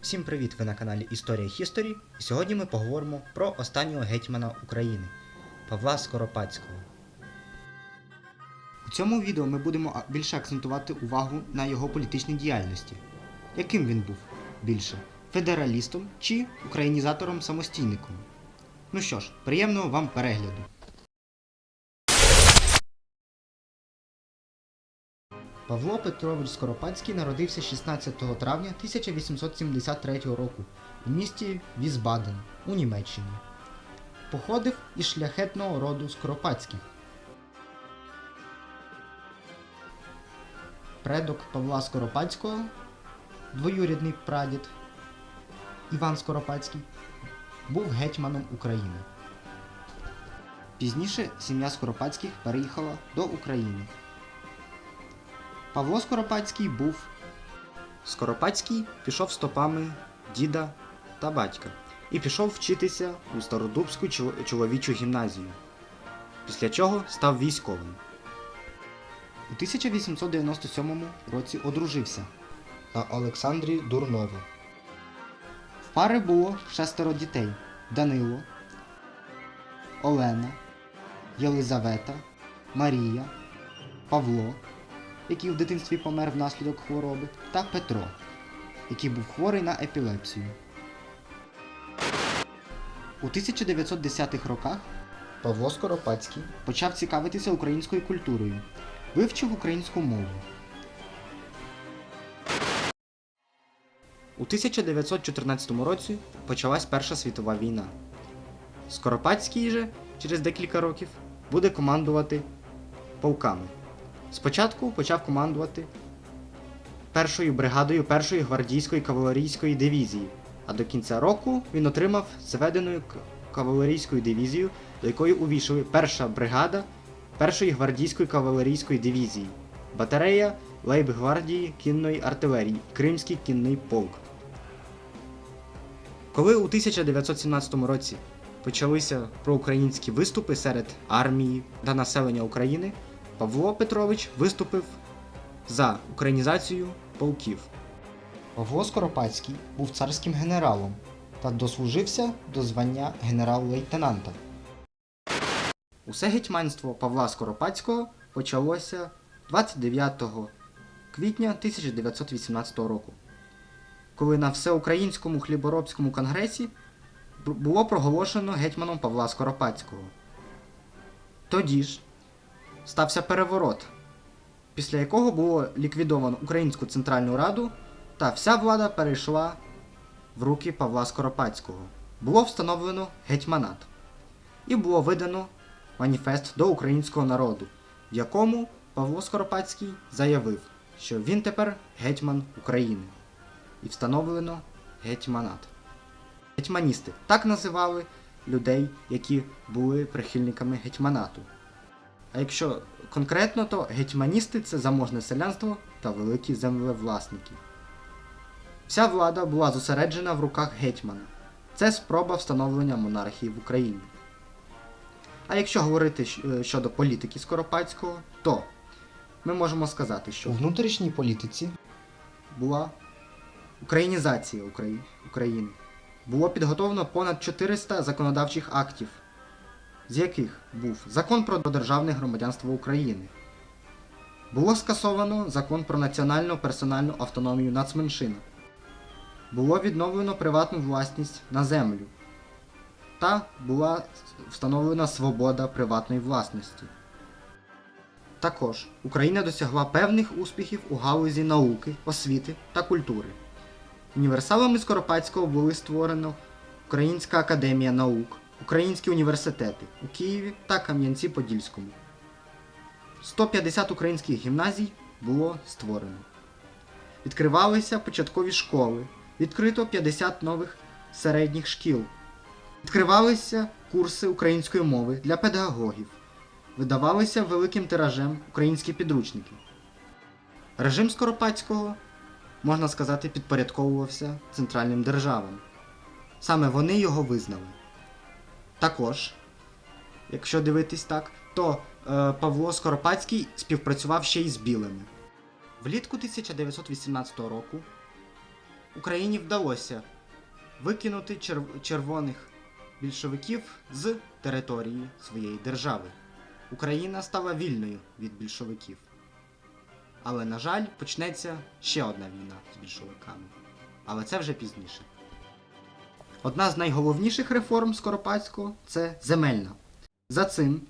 Всім привіт! Ви на каналі Історія Хісторі. І сьогодні ми поговоримо про останнього гетьмана України Павла Скоропадського. У цьому відео ми будемо більше акцентувати увагу на його політичній діяльності. Яким він був більше федералістом чи українізатором-самостійником? Ну що ж, приємного вам перегляду. Павло Петрович Скоропадський народився 16 травня 1873 року в місті Візбаден у Німеччині. Походив із шляхетного роду Скоропадських. Предок Павла Скоропадського, двоюрідний прадід Іван Скоропадський, був гетьманом України. Пізніше сім'я Скоропадських переїхала до України. Павло Скоропадський був. Скоропадський пішов стопами діда та батька і пішов вчитися у Стародубську чоловічу гімназію, після чого став військовим. У 1897 році одружився на Олександрі Дурнову. В пари було шестеро дітей: Данило, Олена, Єлизавета, Марія, Павло, який в дитинстві помер внаслідок хвороби, та Петро, який був хворий на епілепсію. У 1910-х роках Павло Скоропадський почав цікавитися українською культурою, вивчив українську мову. У 1914 році почалась Перша світова війна. Скоропадський же через декілька років буде командувати полками. Спочатку почав командувати першою бригадою першої гвардійської кавалерійської дивізії, а до кінця року він отримав зведену к- кавалерійську дивізію, до якої увійшли перша бригада першої гвардійської кавалерійської дивізії, батарея лейбгвардії кінної артилерії, Кримський кінний полк. Коли у 1917 році почалися проукраїнські виступи серед армії та населення України, Павло Петрович виступив за українізацію полків. Павло Скоропадський був царським генералом та дослужився до звання генерал-лейтенанта. Усе гетьманство Павла Скоропадського почалося 29 квітня 1918 року, коли на всеукраїнському хліборобському конгресі було проголошено гетьманом Павла Скоропадського. Тоді ж стався переворот, після якого було ліквідовано Українську Центральну Раду та вся влада перейшла в руки Павла Скоропадського. Було встановлено гетьманат і було видано маніфест до українського народу, в якому Павло Скоропадський заявив, що він тепер гетьман України. І встановлено гетьманат. Гетьманісти так називали людей, які були прихильниками гетьманату. А якщо конкретно, то гетьманісти це заможне селянство та великі землевласники. Вся влада була зосереджена в руках гетьмана. Це спроба встановлення монархії в Україні. А якщо говорити е, щодо політики Скоропадського, то ми можемо сказати, що у внутрішній політиці була українізація України. Було підготовлено понад 400 законодавчих актів, з яких був Закон про державне громадянство України. Було скасовано закон про національну персональну автономію нацменшин. Було відновлено приватну власність на землю. Та була встановлена свобода приватної власності. Також Україна досягла певних успіхів у галузі науки, освіти та культури. Універсалами Скоропадського були створено Українська академія наук, українські університети у Києві та Кам'янці-Подільському. 150 українських гімназій було створено. Відкривалися початкові школи, відкрито 50 нових середніх шкіл. Відкривалися курси української мови для педагогів. Видавалися великим тиражем українські підручники. Режим Скоропадського, можна сказати, підпорядковувався центральним державам. Саме вони його визнали. Також, якщо дивитись так, то е, Павло Скоропадський співпрацював ще й з білими. Влітку 1918 року Україні вдалося викинути чер- червоних більшовиків з території своєї держави. Україна стала вільною від більшовиків. Але, на жаль, почнеться ще одна війна з більшовиками. Але це вже пізніше. Одна з найголовніших реформ Скоропадського це земельна. За цим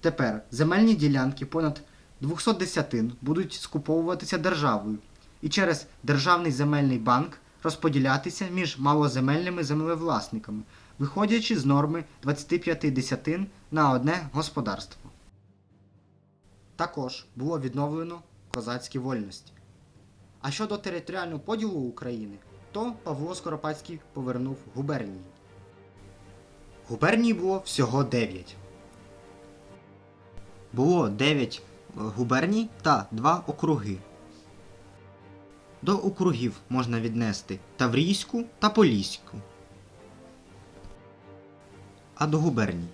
тепер земельні ділянки понад 200 десятин будуть скуповуватися державою і через Державний земельний банк розподілятися між малоземельними землевласниками, виходячи з норми 25 десятин на одне господарство. Також було відновлено козацькі вольності. А щодо територіального поділу України, то Павло Скоропадський повернув губернії. Губерній було всього 9. Було 9 губерній та 2 округи. До округів можна віднести Таврійську та Поліську. А до губерній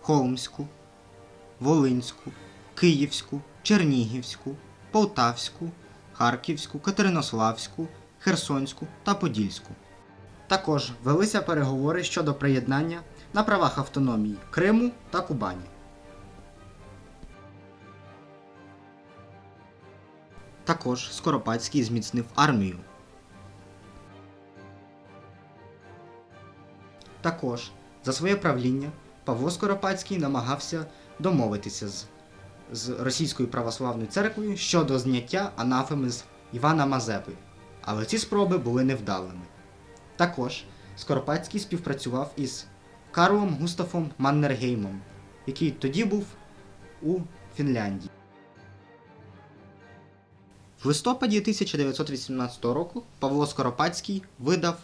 Холмську, Волинську, Київську, Чернігівську, Полтавську, Харківську, Катеринославську, Херсонську та Подільську. Також велися переговори щодо приєднання на правах автономії Криму та Кубані. Також Скоропадський зміцнив армію. Також за своє правління Павло Скоропадський намагався домовитися з, з Російською православною церквою щодо зняття анафеми з Івана Мазепи, але ці спроби були невдалими. Також Скоропадський співпрацював із Карлом Густафом Маннергеймом, який тоді був у Фінляндії. В листопаді 1918 року Павло Скоропадський видав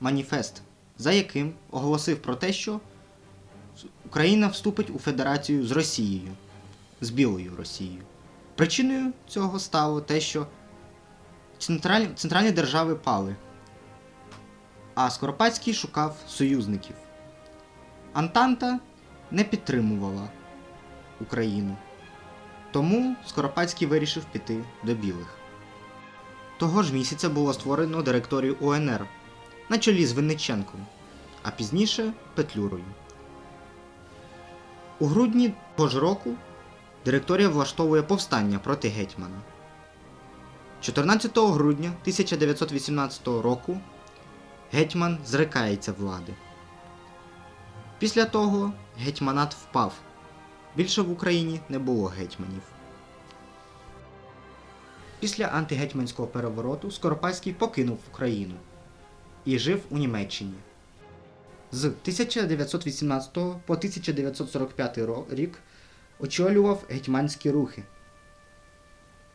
маніфест, за яким оголосив про те, що Україна вступить у федерацію з Росією, з Білою Росією. Причиною цього стало те, що центральні, центральні держави пали, а Скоропадський шукав союзників. Антанта не підтримувала Україну. Тому Скоропадський вирішив піти до білих. Того ж місяця було створено директорію УНР на чолі з Винниченком, а пізніше Петлюрою. У грудні того ж року директорія влаштовує повстання проти гетьмана. 14 грудня 1918 року гетьман зрикається влади. Після того гетьманат впав. Більше в Україні не було гетьманів. Після антигетьманського перевороту Скоропадський покинув Україну і жив у Німеччині. З 1918 по 1945 рік очолював гетьманські рухи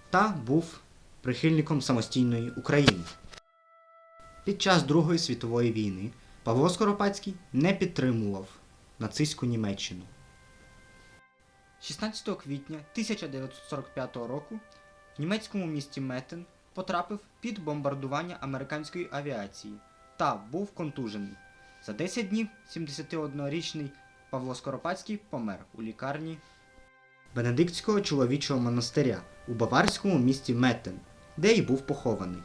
та був прихильником самостійної України. Під час Другої світової війни Павло Скоропадський не підтримував нацистську Німеччину. 16 квітня 1945 року в німецькому місті Метен потрапив під бомбардування американської авіації та був контужений. За 10 днів 71-річний Павло Скоропадський помер у лікарні Бенедиктського чоловічого монастиря у баварському місті Метен, де й був похований.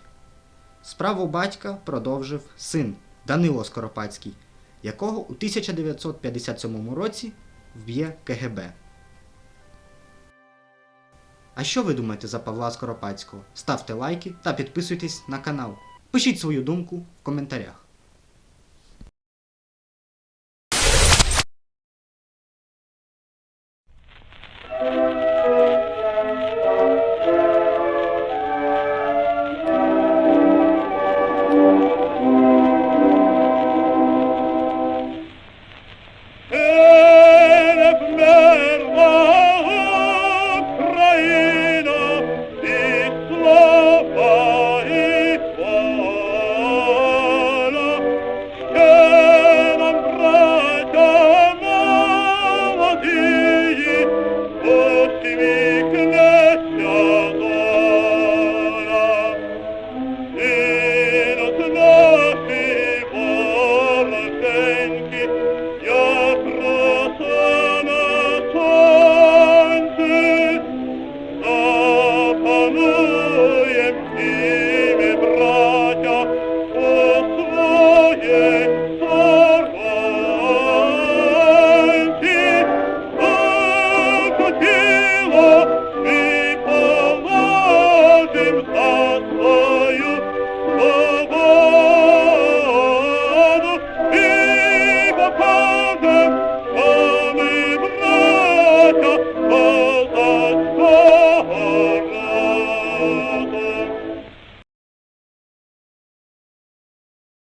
Справу батька продовжив син Данило Скоропадський, якого у 1957 році вб'є КГБ. А що ви думаєте за Павла Скоропадського? Ставте лайки та підписуйтесь на канал. Пишіть свою думку в коментарях.